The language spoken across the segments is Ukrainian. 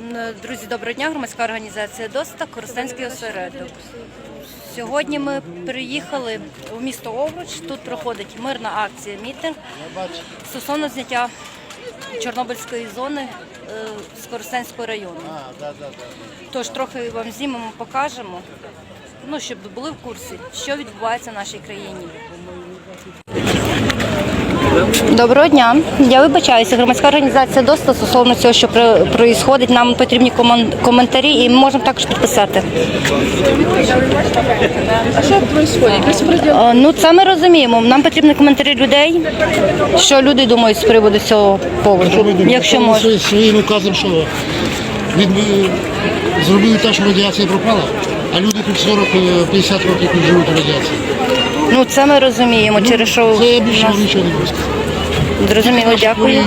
Н- Друзі, доброго дня. Громадська організація ДОСТА, Коростенський осередок. Сьогодні ми приїхали в місто Овруч. Тут проходить мирна акція мітинг стосовно зняття Чорнобильської зони е, з Коростенського району. Тож трохи вам знімемо, покажемо, ну, щоб були в курсі, що відбувається в нашій країні. Доброго дня. Я вибачаюся. Громадська організація ДОСТА стосовно цього, що відбувається, нам потрібні коментарі і ми можемо також підписати. А що? Беспредел. Е, Ну це ми розуміємо. Нам потрібні коментарі людей, що люди думають з приводу цього Що поводу. Якщо можна. своїм указом, що від, зробили так, що радіація пропала, а люди тут 40-50 років тут живуть у радіації. Ну це ми розуміємо. Через що Це я більше нічого не можу сказати. Зрозуміло. Дякую.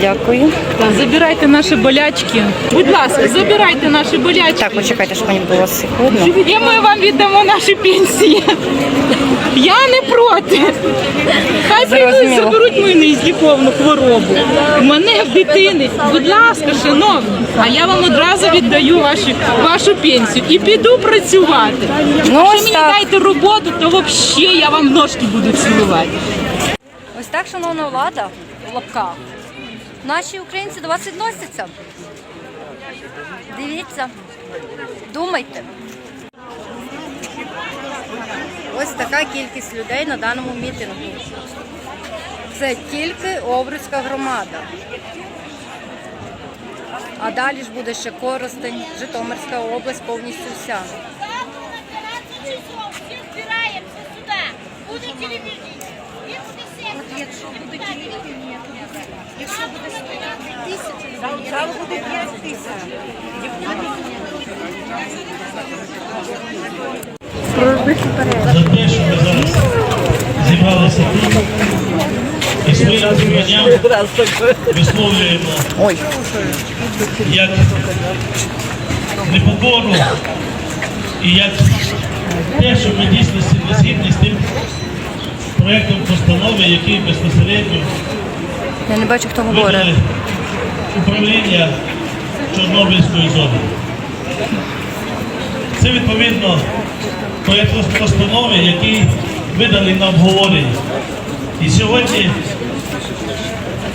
Дякую. Забирайте наші болячки. Будь ласка, забирайте наші болячки. Так, почекайте, щоб мені було видно. І ми вам віддамо наші пенсії. Я не проти. Хай прийдуть, заберуть мою неізліковну хворобу. Мене в дитини. Будь ласка, шановні, а я вам одразу віддаю ваші, вашу пенсію і піду працювати. Ну, Якщо мені дайте роботу, то взагалі я вам ножки буду цілувати. Так, шановна влада, в лапках. Наші українці до вас відносяться. Дивіться, думайте. Ось така кількість людей на даному мітингу. Це тільки Овруцька громада. А далі ж буде ще Коростень, Житомирська область, повністю вся. часов всі збираємося сюди. Буде телевізія. Буде. Якщо буде телевізія, якщо буде 105 тисяч, зал буде 5 тисяч. за те, що ми зараз зібралися тут. І своїм зібранням висловлюємо як непокору і як те, що ми дійсно не згідні з тим проєктом постанови, який безпосередньо Я не бачу, хто говорить. управління Чорнобильської зони. Це відповідно проєкт постанови, який видали на обговорення. І сьогодні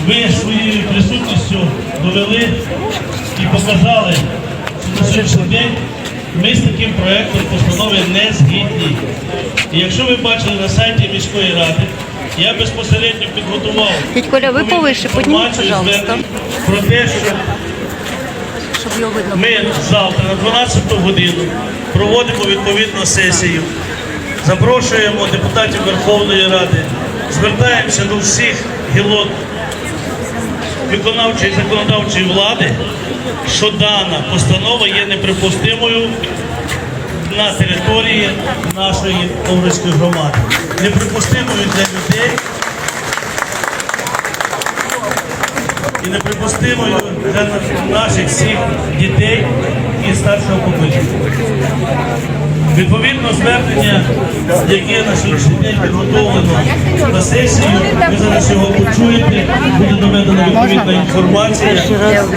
ви своєю присутністю довели і показали, що на сьогоднішній день ми з таким проєктом постанови не згідні. І якщо ви бачили на сайті міської ради, я безпосередньо підготував Дядь Коля, ви повише, підніміть, пожалуйста. про те, що Щоб його видно. ми завтра на 12 годину проводимо відповідну сесію, запрошуємо депутатів Верховної Ради, звертаємося до всіх гілок виконавчої і законодавчої влади, що дана постанова є неприпустимою на території нашої Овруцької громади. Неприпустимою для людей і неприпустимою для наших всіх дітей і старшого покоління. Відповідно звернення, яке на сьогоднішній день підготовлено на сесію, ви зараз його почуєте, буде доведена відповідна інформація.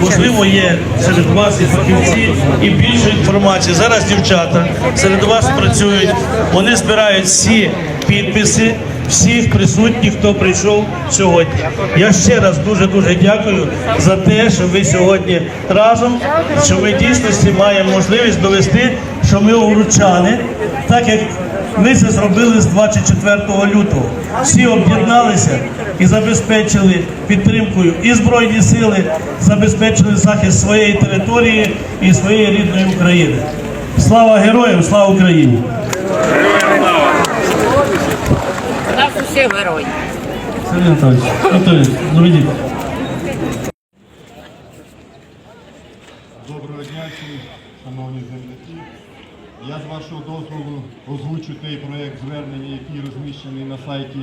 Можливо, є серед вас і фахівці, і більше інформації. Зараз дівчата серед вас працюють, вони збирають всі підписи всіх присутніх, хто прийшов сьогодні. Я ще раз дуже дуже дякую за те, що ви сьогодні разом, що ми дійсності маємо можливість довести, що ми овручани, так як ми це зробили з 24 лютого. Всі об'єдналися і забезпечили підтримкою і збройні сили, забезпечили захист своєї території і своєї рідної України. Слава героям, слава Україні! Сергій Анатолійович, Анатолійович, доведіть. Доброго дня всім, шановні земляки. Я з вашого дозволу озвучу той проєкт звернення, який розміщений на сайті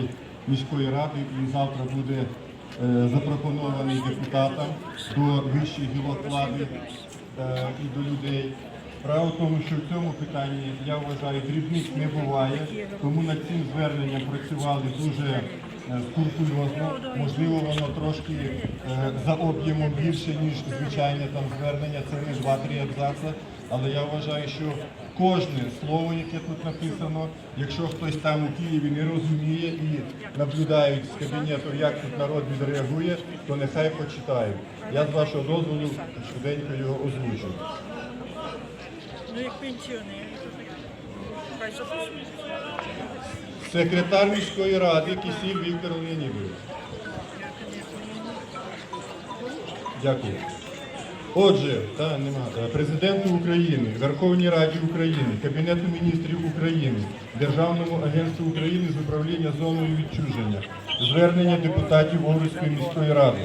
міської ради. Він завтра буде е, запропонований депутатам до вищих гілок влади е, і до людей. Справа в тому, що в цьому питанні, я вважаю, дрібних не буває, тому над цим зверненням працювали дуже е. Можливо, воно трошки е, за об'ємом більше, ніж звичайне там звернення. Це не два-три абзаци. Але я вважаю, що кожне слово, яке тут написано, якщо хтось там у Києві не розуміє і наблюдають з кабінету, як тут народ відреагує, то нехай почитають. Я з вашого дозволу швиденько його озвучу. Ну, як записують. Секретар міської ради Кисіль Віктор Леонідович. Дякую. Отже, та нема президенту України, Верховній Раді України, Кабінету міністрів України, Державному агентству України з управління зоною відчуження, звернення депутатів Овруцької міської ради.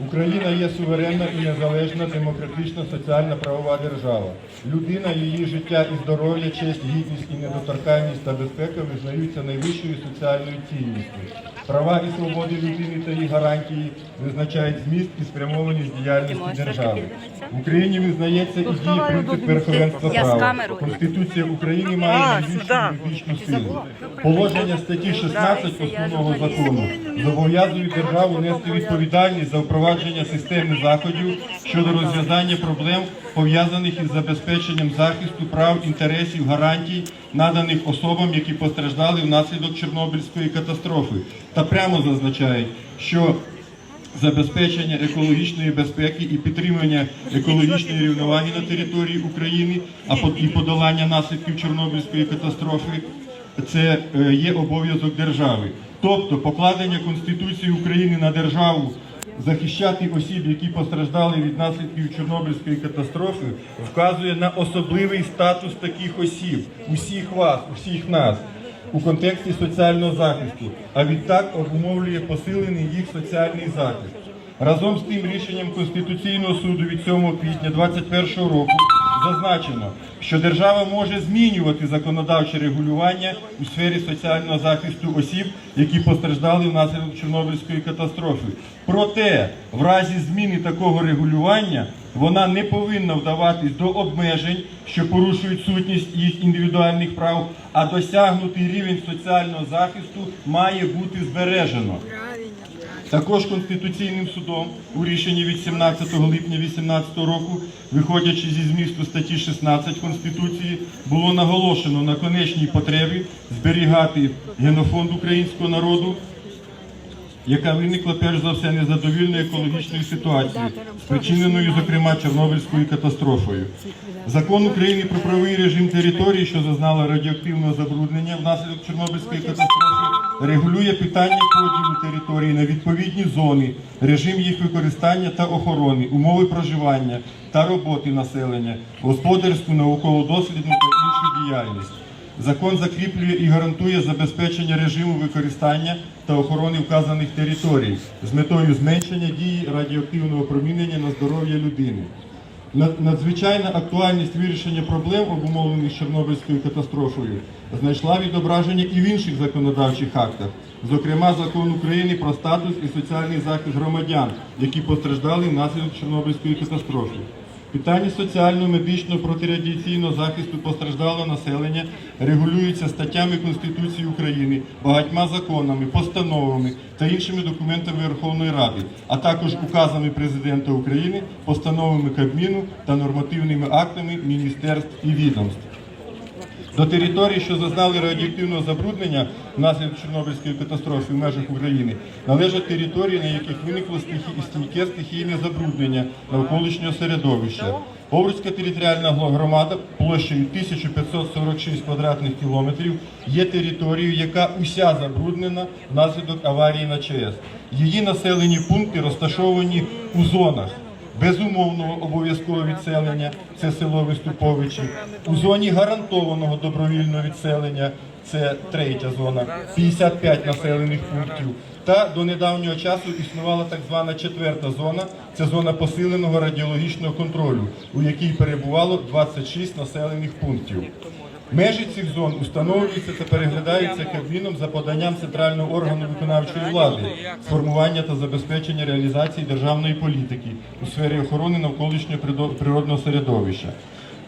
Україна є суверенна і незалежна демократична соціальна правова держава. Людина, її життя і здоров'я, честь, гідність і недоторканність та безпека визнаються найвищою соціальною цінністю. Права і свободи людини та її гарантії визначають зміст і спрямованість діяльності держави. В Україні визнається і діє принцип верховенства права. Конституція України має найвищу юридичну силу. Положення статті 16 основного закону зобов'язують державу нести відповідальність за впровадження системи заходів щодо розв'язання проблем, пов'язаних із забезпеченням захисту прав, інтересів, гарантій, наданих особам, які постраждали внаслідок Чорнобильської катастрофи, та прямо зазначають, що забезпечення екологічної безпеки і підтримання екологічної рівноваги на території України, а і подолання наслідків Чорнобильської катастрофи це е, є обов'язок держави. Тобто покладення Конституції України на державу захищати осіб, які постраждали від наслідків Чорнобильської катастрофи, вказує на особливий статус таких осіб, усіх вас, усіх нас у контексті соціального захисту, а відтак обумовлює посилений їх соціальний захист. Разом з тим рішенням Конституційного суду від 7 квітня 2021 року зазначено, що держава може змінювати законодавче регулювання у сфері соціального захисту осіб, які постраждали внаслідок Чорнобильської катастрофи. Проте, в разі зміни такого регулювання вона не повинна вдаватись до обмежень, що порушують сутність їх індивідуальних прав, а досягнутий рівень соціального захисту має бути збережено. Також Конституційним судом у рішенні від 17 липня 2018 року, виходячи зі змісту статті 16 Конституції, було наголошено на конечній потребі зберігати генофонд українського народу, яка виникла перш за все незадовільною екологічною ситуацією, спричиненою, зокрема, Чорнобильською катастрофою. Закон України про правовий режим території, що зазнала радіоактивного забруднення внаслідок Чорнобильської катастрофи, регулює питання поділу території на відповідні зони, режим їх використання та охорони, умови проживання та роботи населення, господарську, науково-дослідну та іншу діяльність. Закон закріплює і гарантує забезпечення режиму використання та охорони вказаних територій з метою зменшення дії радіоактивного промінення на здоров'я людини. Надзвичайна актуальність вирішення проблем, обумовлених Чорнобильською катастрофою, знайшла відображення і в інших законодавчих актах, зокрема закон України про статус і соціальний захист громадян, які постраждали внаслідок Чорнобильської катастрофи. Питання соціального, медичного, протирадіаційного захисту постраждалого населення регулюються статтями Конституції України, багатьма законами, постановами та іншими документами Верховної Ради, а також указами Президента України, постановами Кабміну та нормативними актами міністерств і відомств. До територій, що зазнали радіоактивного забруднення внаслідок Чорнобильської катастрофи в межах України, належать території, на яких виникло стійке стихійне забруднення навколишнього середовища. Овруцька територіальна громада площею 1546 квадратних кілометрів є територією, яка уся забруднена внаслідок аварії на ЧАЕС. Її населені пункти розташовані у зонах безумовного обов'язкового відселення це село Виступовичі. У зоні гарантованого добровільного відселення це третя зона, 55 населених пунктів. Та до недавнього часу існувала так звана четверта зона, це зона посиленого радіологічного контролю, у якій перебувало 26 населених пунктів. Межі цих зон установлюються та переглядаються Кабміном за поданням центрального органу виконавчої влади формування та забезпечення реалізації державної політики у сфері охорони навколишнього природного середовища.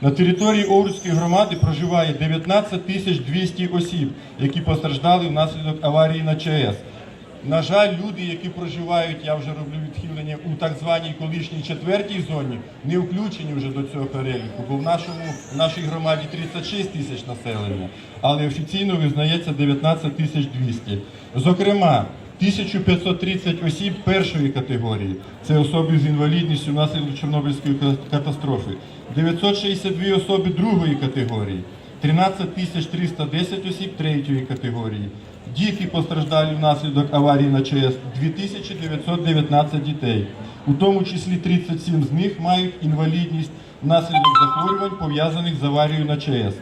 На території Овруцької громади проживає 19 тисяч 200 осіб, які постраждали внаслідок аварії на ЧАЕС. На жаль, люди, які проживають, я вже роблю відхилення у так званій колишній четвертій зоні, не включені вже до цього переліку, бо в нашому в нашій громаді 36 тисяч населення, але офіційно визнається 19 тисяч 200. Зокрема, 1530 осіб першої категорії це особи з інвалідністю внаслідок Чорнобильської ка- катастрофи, 962 особи другої категорії, 13 тисяч 310 осіб третьої категорії. Діти постраждалі внаслідок аварії на ЧАЕС 2919 дітей. У тому числі 37 з них мають інвалідність внаслідок захворювань, пов'язаних з аварією на ЧАЕС.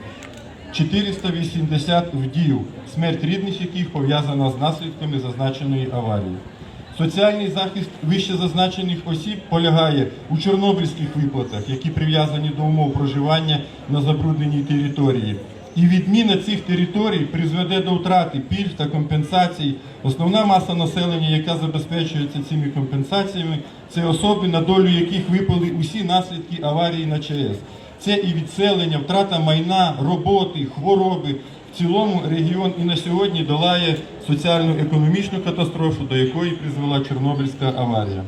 480 вдів, смерть рідних яких пов'язана з наслідками зазначеної аварії. Соціальний захист вище зазначених осіб полягає у чорнобильських виплатах, які прив'язані до умов проживання на забрудненій території. І відміна цих територій призведе до втрати пільг та компенсацій. Основна маса населення, яка забезпечується цими компенсаціями, це особи, на долю яких випали усі наслідки аварії на ЧАЕС. Це і відселення, втрата майна, роботи, хвороби. В цілому регіон і на сьогодні долає соціально-економічну катастрофу, до якої призвела Чорнобильська аварія.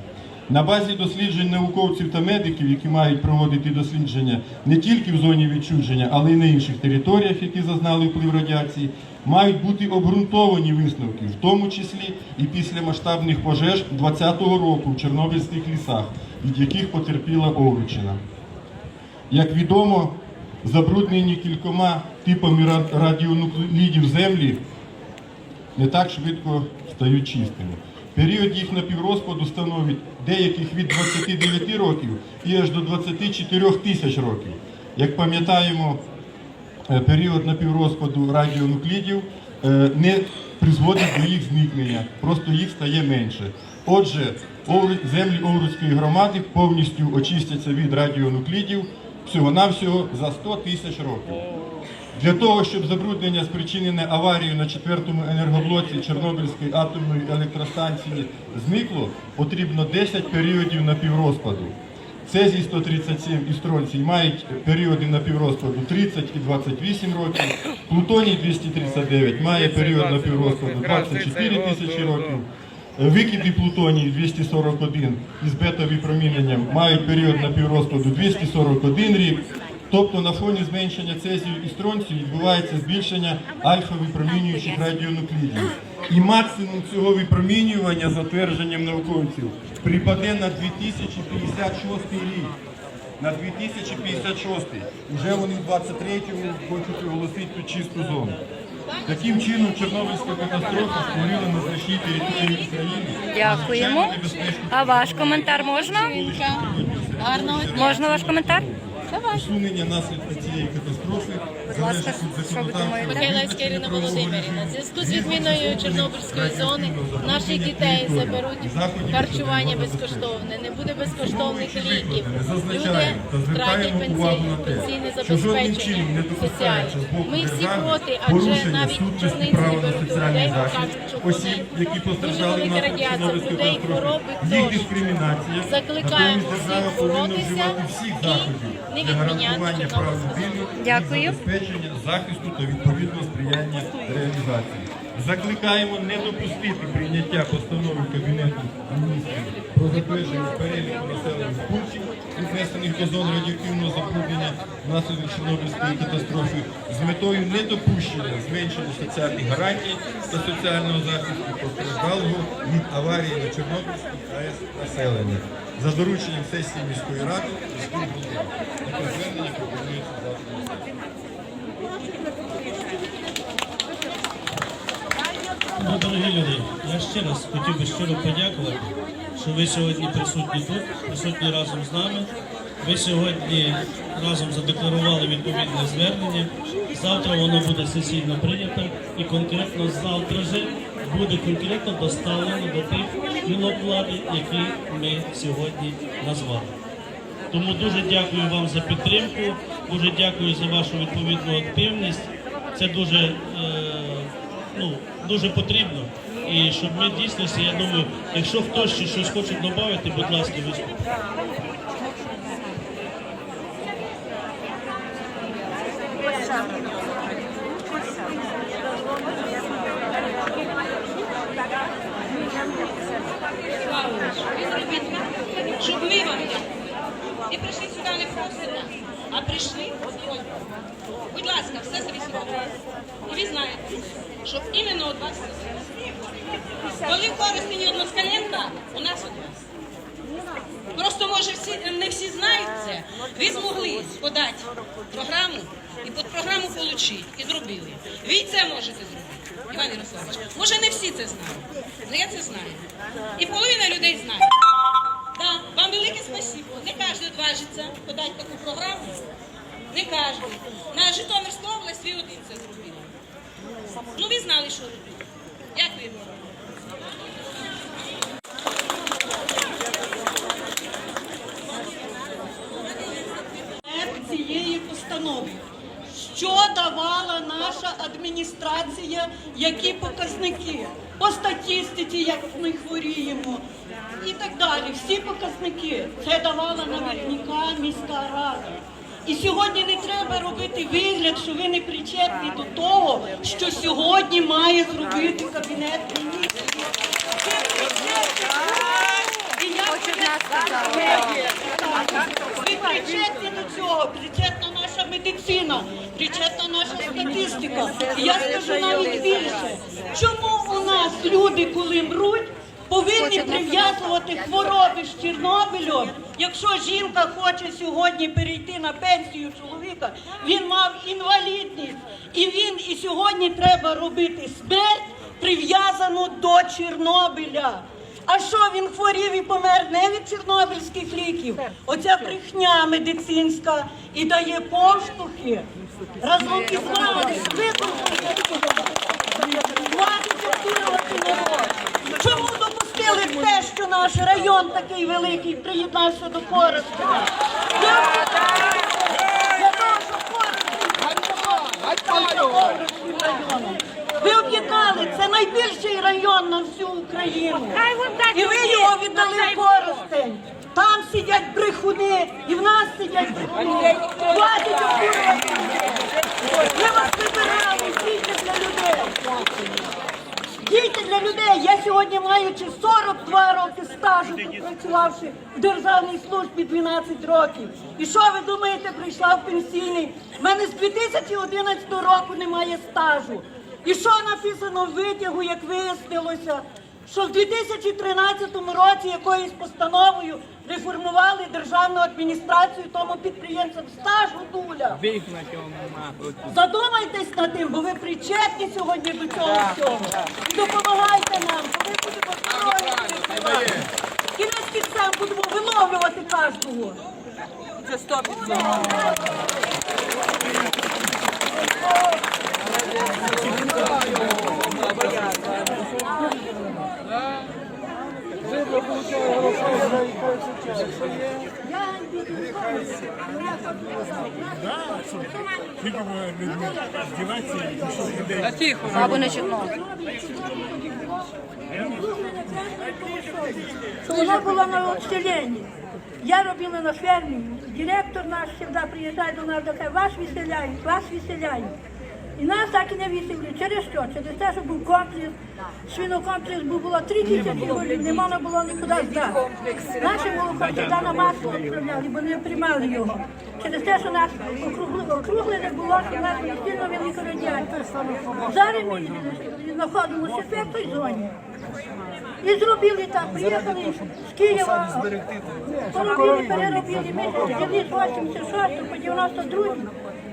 На базі досліджень науковців та медиків, які мають проводити дослідження не тільки в зоні відчуження, але й на інших територіях, які зазнали вплив радіації, мають бути обґрунтовані висновки, в тому числі і після масштабних пожеж 2020 року в Чорнобильських лісах, від яких потерпіла Овручина. Як відомо, забруднені кількома типами радіонуклідів землі не так швидко стають чистими. Період їх напіврозпаду становить деяких від 29 років і аж до 24 тисяч років. Як пам'ятаємо, е, період напіврозпаду радіонуклідів е, не призводить до їх зникнення, просто їх стає менше. Отже, землі Овруцької громади повністю очистяться від радіонуклідів всього-навсього за 100 тисяч років. Для того, щоб забруднення спричинене аварією на четвертому енергоблоці Чорнобильської атомної електростанції зникло, потрібно 10 періодів напіврозпаду. Цезій 137 і стронцій мають періоди напіврозпаду 30 і 28 років. Плутоній 239 має період напіврозпаду 24 тисячі років. Викиди плутоній 241 із бета-випроміненням мають період напіврозпаду 241 рік. Тобто на фоні зменшення цезію і стронцію відбувається збільшення альфа-випромінюючих радіонуклідів. І максимум цього випромінювання, за твердженням науковців, припаде на 2056 рік. На 2056. Уже вони в 23-му хочуть оголосити тут чисту зону. Таким чином Чорнобильська катастрофа створила на значній території України. Дякуємо. А ваш коментар можна? Можна ваш коментар? Усунення наслідків цієї катастрофи Будь ласка, що ви думаєте? Михайлівська Ірина Володимирівна. В зв'язку з відміною Чорнобильської зони наших дітей заберуть харчування безкоштовне, не буде безкоштовних ліків. Люди втратять пенсійне забезпечення соціальне. Ми всі проти, адже навіть чорниці беруть у людей, кажуть, що осіб, вони які дуже постраждали велика радіація, Чорнобильської людей хвороби тощо. дискримінація. Закликаємо всіх боротися і не відміняти Чорнобильську людини, Дякую. Забезпечення, захисту та відповідного сприяння реалізації. Закликаємо не допустити прийняття постанови Кабінету міністрів про затвердження переліку населених пунктів, віднесених до зон радіоактивного забруднення внаслідок Чорнобильської катастрофи, з метою недопущення зменшення соціальних гарантій та соціального захисту постраждалого від аварії на Чорнобильській АЕС населення. За дорученням сесії міської ради міський голова. Таке звернення пропонується завтра. Ну, дорогі люди, я ще раз хотів би щиро подякувати, що ви сьогодні присутні тут, присутні разом з нами. Ви сьогодні разом задекларували відповідне звернення. Завтра воно буде сесійно прийнято і конкретно завтра же буде конкретно доставлено до тих гілок влади, які ми сьогодні назвали. Тому дуже дякую вам за підтримку, дуже дякую за вашу відповідну активність. Це дуже, е, ну, дуже потрібно. І щоб ми дійсно, я думаю, якщо хтось ще щось хоче додати, будь ласка, виступіть. прийшли. Будь ласка, все зареєстровано. І ви знаєте, що іменно від вас це залежить. Коли в Коростені від Москаленка, у нас від вас. Просто може всі не всі знають це. Ви змогли подати програму і під програму отримати і зробили. Ви можете зробити, Іван Ярославович. Може не всі це знають, але я це знаю. І половина людей знає. Да, вам велике спасибо. Не кожен відважиться подати таку програму. Не кожен. На Житомирську область ви один це зробили. Ну ви знали, що робити. Дякую цієї постанови. Що давала наша адміністрація, які показники? По статистиці, як ми хворіємо, і так далі. Всі показники. Це давала наверняка міська рада. І сьогодні не треба робити вигляд, що ви не причетні до того, що сьогодні має зробити кабінет міністрів. І я ви причетні до цього, причетна наша медицина, причетна наша статистика. І я скажу навіть більше. Чому у нас люди, коли мруть, повинні прив'язувати хвороби з Чорнобилем? Якщо жінка хоче сьогодні перейти на пенсію чоловіка, він мав інвалідність, і він і сьогодні треба робити смерть прив'язану до Чорнобиля. А що він хворів і помер не від чорнобильських ліків? Оця брехня медицинська і дає поштовхи разом із вами. Обдурювати народ. Чому допустили те, що наш район такий великий приєднався до Коростеня? Для того, щоб Коростень став районом. Ви об'єднали, це найбільший район на всю Україну. І ви його віддали в Коростень. Там сидять брехуни, і в нас сидять брехуни. Хватить обурювати. Ми вас вибирали, дійте для людей. Дійте для людей. Я сьогодні маючи 42 роки стажу, працювавши в державній службі 12 років. І що ви думаєте, прийшла в пенсійний? У мене з 2011 року немає стажу. І що написано в витягу, як вияснилося, що в 2013 році якоюсь постановою реформували державну адміністрацію тому підприємцям стажу дуля. Задумайтесь над тим, бо ви причетні сьогодні до цього всього. Допомагайте нам, бо ми будемо здорові. Кінець кінцем будемо виловлювати кожного. Це стоп. Або не Чорнобиль. Вона була на відселенні. Я робила на фермі. Директор наш завжди приїжджає до нас, каже, вас виселяють, вас виселяють. І нас так і не виселили. Через що? Через те, що був комплекс, свинокомплекс був, було три тисячі голів, не можна було нікуди здати. Наше молоко туди на масло відправляли, бо не приймали його. Через те, що нас округли- округлення було, що нас постійно велика радіація. Зараз ми знаходимося в п'ятій зоні. І зробили так, приїхали з Києва, поробили, переробили, ми взяли з 86 по 92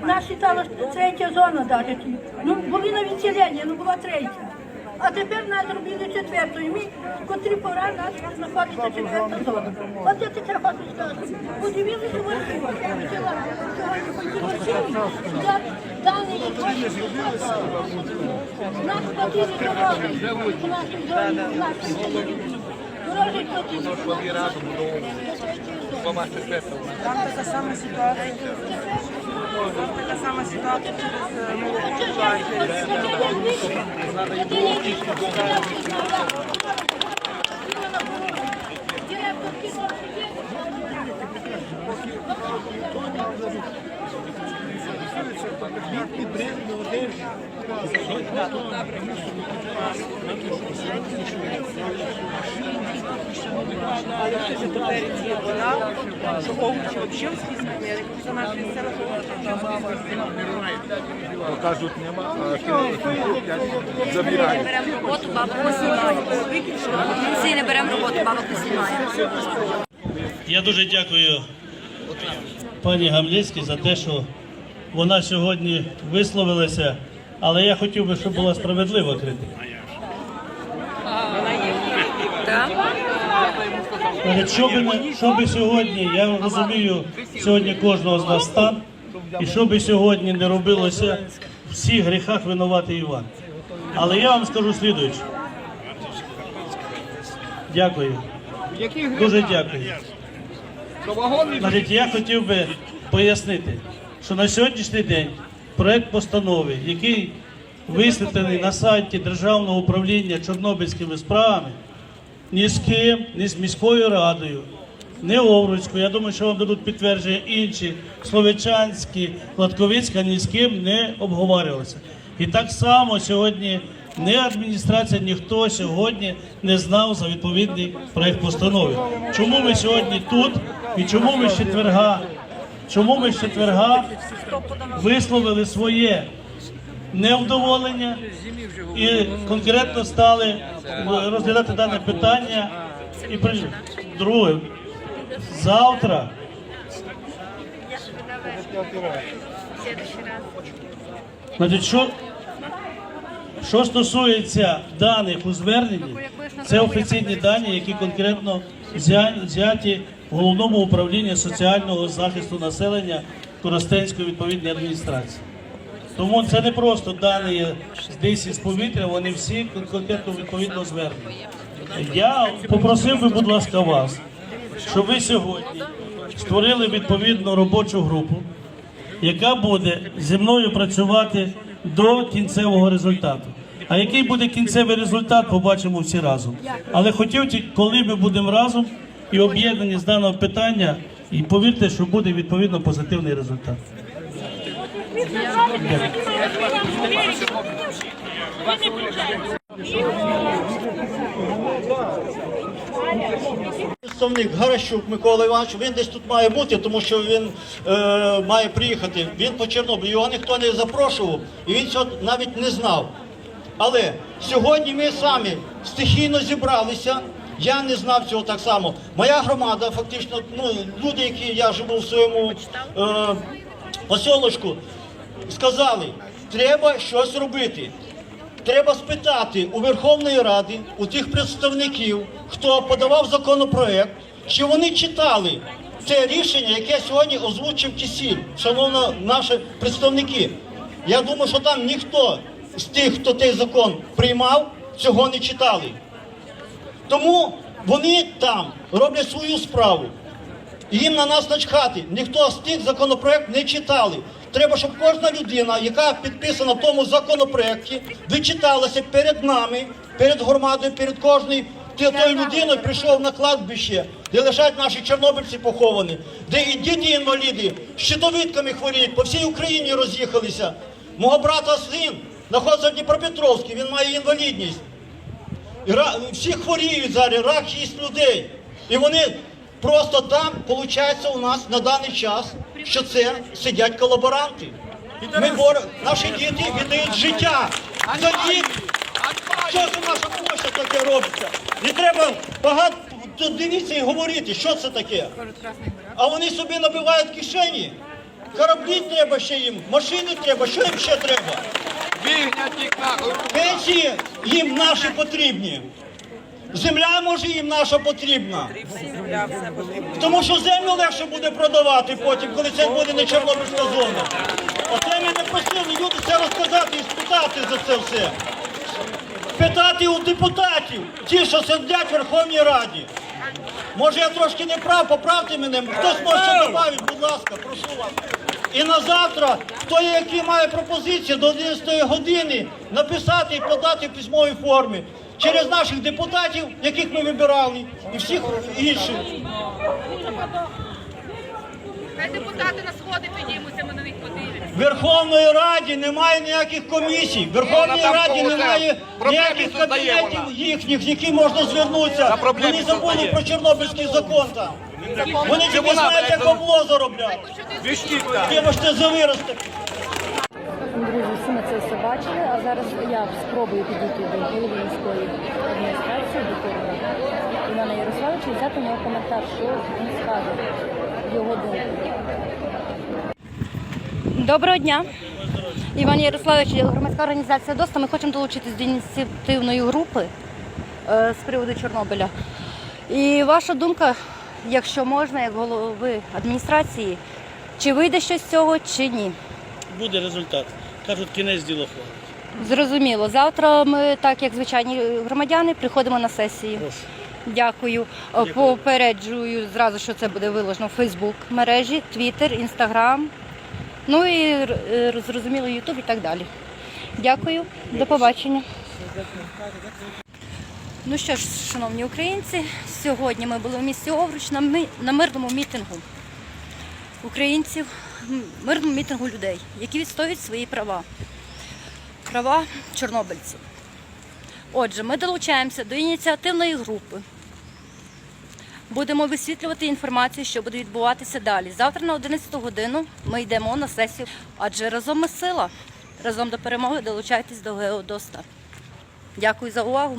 нас вважала третя зона навіть. Ну, були на відселенні, ну була третя. А тепер нас зробили четвертою. Ми, котрі пора, нас знаходиться четверта зона. От я це хочу сказати. Подивилися в хотіла сьогодні в дані і кошти. Нас платили дороги у нашій зоні, у нашій зоні. Дороги платили. Там така сама ситуація. Там така сама ситуація. Директор Але це ж тепер є вона, що овочі взагалі в не я не кажу, це наша місцева Кажуть, нема, а забирають. Беремо роботу, бабок знімаємо. Пенсії не беремо роботу, бабок не. Я дуже дякую пані Гамлєцькій за те, що вона сьогодні висловилася, але я хотів би, щоб була справедлива критика. Значить, Що би, ми- що би сьогодні, я розумію сьогодні кожного з нас стан, і що би сьогодні не робилося, в всіх гріхах винуватий Іван. Але я вам скажу слідуюче. Дякую. Дуже дякую. Значить, я хотів би пояснити, що на сьогоднішній день проект постанови, який висвітлений на сайті Державного управління Чорнобильськими справами, ні з ким, ні з міською радою, ні Овруцькою, я думаю, що вам дадуть підтвердження інші, Словечанські, Латковицька, ні з ким не обговорювалося. І так само сьогодні ні адміністрація, ніхто сьогодні не знав за відповідний проект постанови. Чому ми сьогодні тут і чому ми з четверга, чому ми з четверга висловили своє невдоволення і конкретно стали е, розглядати дане питання. І друге, завтра Значить, що, що стосується даних у зверненні, це офіційні дані, які конкретно взяті в головному управлінні соціального захисту населення Коростенської відповідної адміністрації. Тому це не просто дані десь із повітря, вони всі конкретно відповідно звернені. Я попросив би, будь ласка, вас, щоб ви сьогодні створили відповідну робочу групу, яка буде зі мною працювати до кінцевого результату. А який буде кінцевий результат, побачимо всі разом. Але хотів, ті- коли ми будемо разом і об'єднані з даного питання, і повірте, що буде відповідно позитивний результат. Представник Гаращук Микола Іванович, він десь тут має бути, тому що він е, має приїхати. Він по Чорнобилю, його ніхто не запрошував, і він цього навіть не знав. Але сьогодні ми самі стихійно зібралися. Я не знав цього так само. Моя громада, фактично, ну люди, які я живу в своєму е, посілочку, сказали, треба щось робити. Треба спитати у Верховної Ради, у тих представників, хто подавав законопроект, чи вони читали це рішення, яке сьогодні озвучив Кісіль, шановні наші представники. Я думаю, що там ніхто з тих, хто цей закон приймав, цього не читали. Тому вони там роблять свою справу. Їм на нас начхати. Ніхто з тих законопроект не читали. Треба, щоб кожна людина, яка підписана в тому законопроекті, вичиталася перед нами, перед громадою, перед кожною ти- тою людиною прийшов на кладбище, де лежать наші чорнобильці поховані, де і діти інваліди з щитовидками хворіють, по всій Україні роз'їхалися. Мого брата син знаходиться в Дніпропетровській, він має інвалідність. І всі хворіють зараз, рак їсть людей. І вони просто там, виходить, у нас на даний час, що це сидять колаборанти. Ми бор... Наші діти віддають життя за діти. Що за наша площа таке робиться? Не треба багато тут дивіться і говорити, що це таке. А вони собі набивають кишені. Кораблі треба ще їм, машини треба, що їм ще треба? Пенсії їм наші потрібні. Земля може їм наша потрібна. Тому що землю легше буде продавати потім, коли це буде не Чорнобильська зона. Оце ми не просили люди це розказати і спитати за це все. Питати у депутатів, ті, що сидять в Верховній Раді. Може я трошки не прав, поправте мене, хтось може додати, будь ласка, прошу вас. І на завтра, хто є, який має пропозиції до 11 години написати і подати в письмовій формі через наших депутатів, яких ми вибирали, і всіх інших. Хай депутати на сходи підіймуться, ми на них подивимося. В Верховної Раді немає ніяких комісій. В Верховній Раді немає ніяких кабінетів їхніх, які можна звернутися. Вони забули про Чорнобильський закон там. Вони тільки знають, як бабло заробляти. Вибачте за вирости. Друзі, всі ми це все бачили, а зараз я спробую підійти до голови міської адміністрації, до Кирова Івана Ярославовича і взяти у нього коментар, що він скаже, його думку. Доброго дня. Іван Ярославович, громадська організація ДОСТА. Ми хочемо долучитись до ініціативної групи е, з приводу Чорнобиля. І ваша думка, якщо можна, як голови адміністрації, чи вийде щось з цього, чи ні? Буде результат. Кажуть, кінець діло. Зрозуміло. Завтра ми, так як звичайні громадяни, приходимо на сесію. Дякую. О, Попереджую зразу, що це буде виложено в Фейсбук мережі, Твіттер, Інстаграм. Ну і е, зрозуміло, Ютуб і так далі. Дякую, до побачення. Ну що ж, шановні українці, сьогодні ми були в місті Овруч на, ми- на мирному мітингу українців, мирному мітингу людей, які відстоюють свої права права чорнобильців. Отже, ми долучаємося до ініціативної групи. Будемо висвітлювати інформацію, що буде відбуватися далі. Завтра на 11 годину ми йдемо на сесію, адже разом ми сила. Разом до перемоги долучайтесь до Геодоста. Дякую за увагу.